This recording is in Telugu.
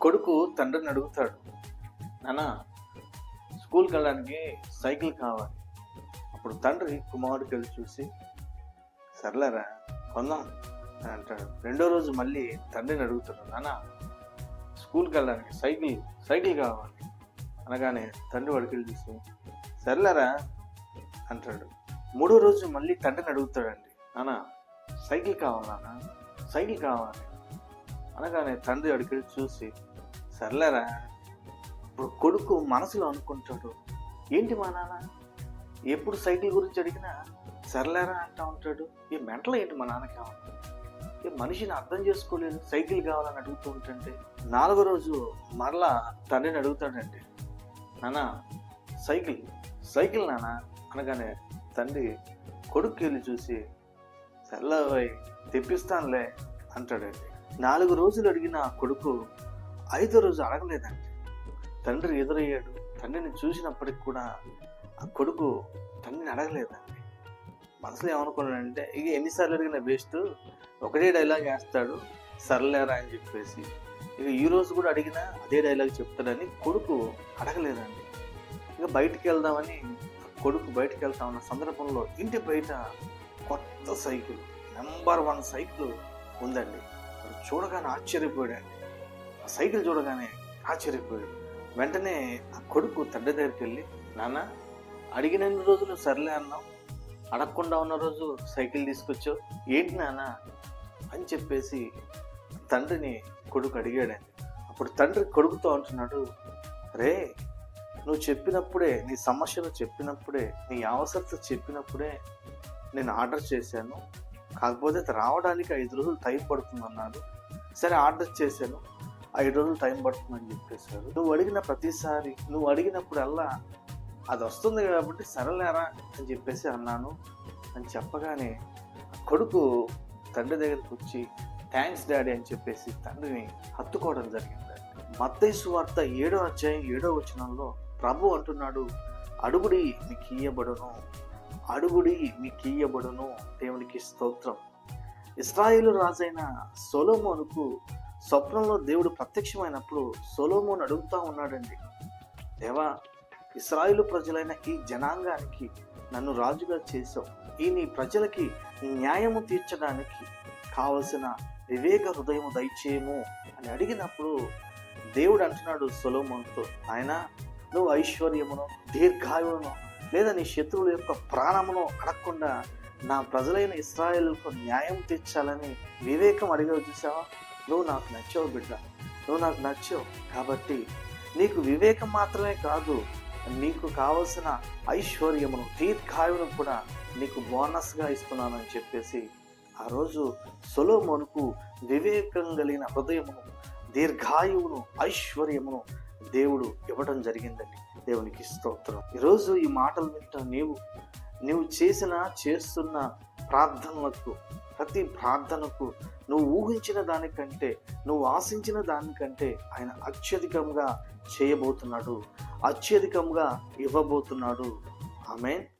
కొడుకు తండ్రిని అడుగుతాడు నాన్న స్కూల్కి వెళ్ళడానికి సైకిల్ కావాలి. అప్పుడు తండ్రి కుమారుడికి వెళ్ళి చూసి సర్లేరా కొందాం. అని అంటాడు. రెండో రోజు మళ్ళీ తండ్రిని అడుగుతాడు నాన్న స్కూల్కి వెళ్ళడానికి సైకిల్ సైకిల్ కావాలి. అనగానే తండ్రి వాడికి వెళ్ళి చూసి సర్లేరా అంటాడు. మూడో రోజు మళ్ళీ తండ్రిని అడుగుతాడండి నాన్న సైకిల్ కావాలి సైకిల్ కావాలి. అనగానే తండ్రి అడిగి చూసి సర్లేరా. ఇప్పుడు కొడుకు మనసులో అనుకుంటాడు ఏంటి మా నాన్న? ఎప్పుడు సైకిల్ గురించి అడిగినా సర్లేరా అంటా ఉంటాడు. ఈ మెంటల్ ఏంటి మా నాన్న కావాలి ఈ మనిషిని అర్థం చేసుకోలేదు సైకిల్ కావాలని అడుగుతూ ఉంటుంటే నాలుగో రోజు మరలా తండ్రిని అడుగుతాడండి నాన్న సైకిల్ సైకిల్ నాన్న అనగానే తండ్రి కొడుకు వెళ్ళి చూసి సర్లే తెప్పిస్తానులే అంటాడండి. నాలుగు రోజులు అడిగిన కొడుకు ఐదో రోజు అడగలేదండి. తండ్రి ఎదురయ్యాడు. తండ్రిని చూసినప్పటికి కూడా ఆ కొడుకు తండ్రిని అడగలేదండి. మనసులో ఏమనుకున్నాడంటే ఇక ఎన్నిసార్లు అడిగిన వేస్ట్. ఒకటే డైలాగ్ వేస్తాడు. సర్లేరా అని చెప్పేసి. ఇక ఈ రోజు కూడా అడిగినా అదే డైలాగ్ చెప్తాడని కొడుకు అడగలేదండి. ఇక బయటికి వెళ్దామని కొడుకు బయటికి వెళ్తామన్న సందర్భంలో ఇంటి బయట కొత్త సైకిల్ నెంబర్ వన్ సైకిల్ ఉందండి. చూడగానే ఆశ్చర్యపోయాడండి. సైకిల్ చూడగానే ఆశ్చర్యపోయాడు. వెంటనే ఆ కొడుకు తండ్రి దగ్గరికి వెళ్ళి నాన్న అడిగినన్ని రోజులు సర్లే అన్నావు. అడగకుండా ఉన్న రోజు సైకిల్ తీసుకొచ్చావు. ఏంటి నాన్న? అని చెప్పేసి తండ్రిని కొడుకు అడిగాడండి అప్పుడు తండ్రి కొడుకుతో అంటున్నాడు రే నువ్వు చెప్పినప్పుడే నీ సమస్యలు చెప్పినప్పుడే నీ అవసరత చెప్పినప్పుడే నేను ఆర్డర్ చేశాను. కాకపోతే అది రావడానికి ఐదు రోజులు టైం పడుతుందన్నాడు. సరే ఆర్డర్ చేశాను. ఐదు రోజులు టైం పడుతుందని చెప్పేశారు. నువ్వు అడిగిన ప్రతిసారి నువ్వు అడిగినప్పుడల్లా అది వస్తుంది కాబట్టి సరలేరా అని చెప్పేసి అన్నాను. అని చెప్పగానే కొడుకు తండ్రి దగ్గరికి వచ్చి థ్యాంక్స్ డాడీ అని చెప్పేసి తండ్రిని హత్తుకోవడం జరిగింది. మత్తైసు వార్త ఏడో అధ్యాయం ఏడో వచనంలో ప్రభు అంటున్నాడు అడుగుడి మీకు ఇయ్యబడును అడుగుడి మీకు ఇయ్యబడును దేవునికి స్తోత్రం. ఇస్రాయేలు రాజైన సొలోమోనుకు స్వప్నంలో దేవుడు ప్రత్యక్షమైనప్పుడు సొలోమోన్ అడుగుతా ఉన్నాడండి. దేవా ఇస్రాయిలు ప్రజలైన ఈ జనాంగానికి నన్ను రాజుగా చేసావు ఈ నీ ప్రజలకి న్యాయము తీర్చడానికి కావలసిన వివేక హృదయము దయచేయము అని అడిగినప్పుడు దేవుడు అంటున్నాడు సొలోమోన్తో ఆయన నువ్వు ఐశ్వర్యమును దీర్ఘాయువును లేదా నీ శత్రువుల యొక్క ప్రాణమును అడగకుండా నా ప్రజలైన ఇస్రాయేల్కు న్యాయం తీర్చాలని వివేకం అడిగావు చూసావా నువ్వు నాకు నచ్చావు బిడ్డ. నువ్వు నాకు నచ్చావు కాబట్టి నీకు వివేకం మాత్రమే కాదు నీకు కావలసిన ఐశ్వర్యమును దీర్ఘాయువును కూడా నీకు బోనస్గా ఇస్తున్నానని చెప్పేసి ఆ రోజు సొలోమోనుకు వివేకం కలిగిన హృదయమును దీర్ఘాయువును ఐశ్వర్యమును దేవుడు ఇవ్వడం జరిగిందండి. దేవునికి స్తోత్రం. ఈరోజు ఈ మాటలు వింటా నీవు నీవు చేసిన చేస్తున్న ప్రార్థనలకు ప్రతి ప్రార్థనకు నువ్వు ఊహించిన దానికంటే నువ్వు ఆశించిన దానికంటే ఆయన అత్యధికంగా చేయబోతున్నాడు అత్యధికంగా ఇవ్వబోతున్నాడు. ఆమె